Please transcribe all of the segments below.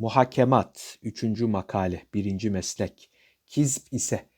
Muhakemat 3. makale 1. meslek Kizb ise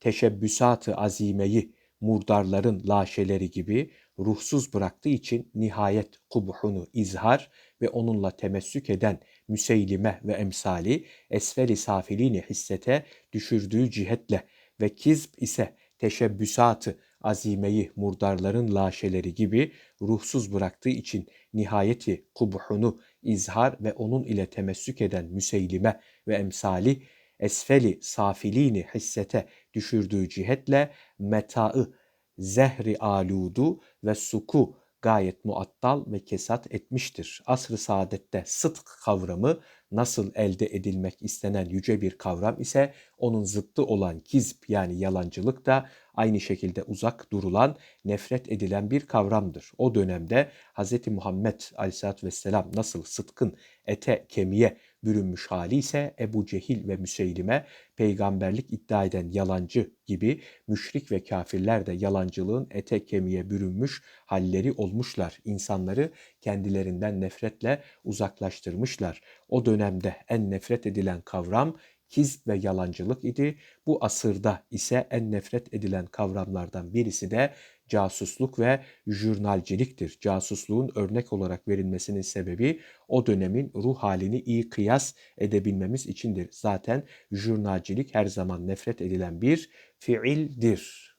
teşebbüsat-ı azimeyi murdarların laşeleri gibi ruhsuz bıraktığı için nihayet kubuhunu izhar ve onunla temessük eden müseylime ve emsali esferi safilini hissete düşürdüğü cihetle ve kizb ise teşebbüsat-ı azimeyi murdarların laşeleri gibi ruhsuz bıraktığı için nihayeti kubuhunu izhar ve onun ile temessük eden müseylime ve emsali esfeli safilini hissete düşürdüğü cihetle metaı zehri aludu ve suku gayet muattal ve kesat etmiştir. Asr-ı saadette sıdk kavramı nasıl elde edilmek istenen yüce bir kavram ise onun zıttı olan kizb yani yalancılık da aynı şekilde uzak durulan, nefret edilen bir kavramdır. O dönemde Hz. Muhammed Aleyhisselatü Vesselam nasıl sıdkın ete kemiğe bürünmüş hali ise Ebu Cehil ve Müseylime peygamberlik iddia eden yalancı gibi müşrik ve kafirler de yalancılığın ete kemiğe bürünmüş halleri olmuşlar. İnsanları kendilerinden nefretle uzaklaştırmışlar. O dönemde en nefret edilen kavram kizb ve yalancılık idi. Bu asırda ise en nefret edilen kavramlardan birisi de casusluk ve jurnalciliktir. Casusluğun örnek olarak verilmesinin sebebi o dönemin ruh halini iyi kıyas edebilmemiz içindir. Zaten jurnalcilik her zaman nefret edilen bir fiildir.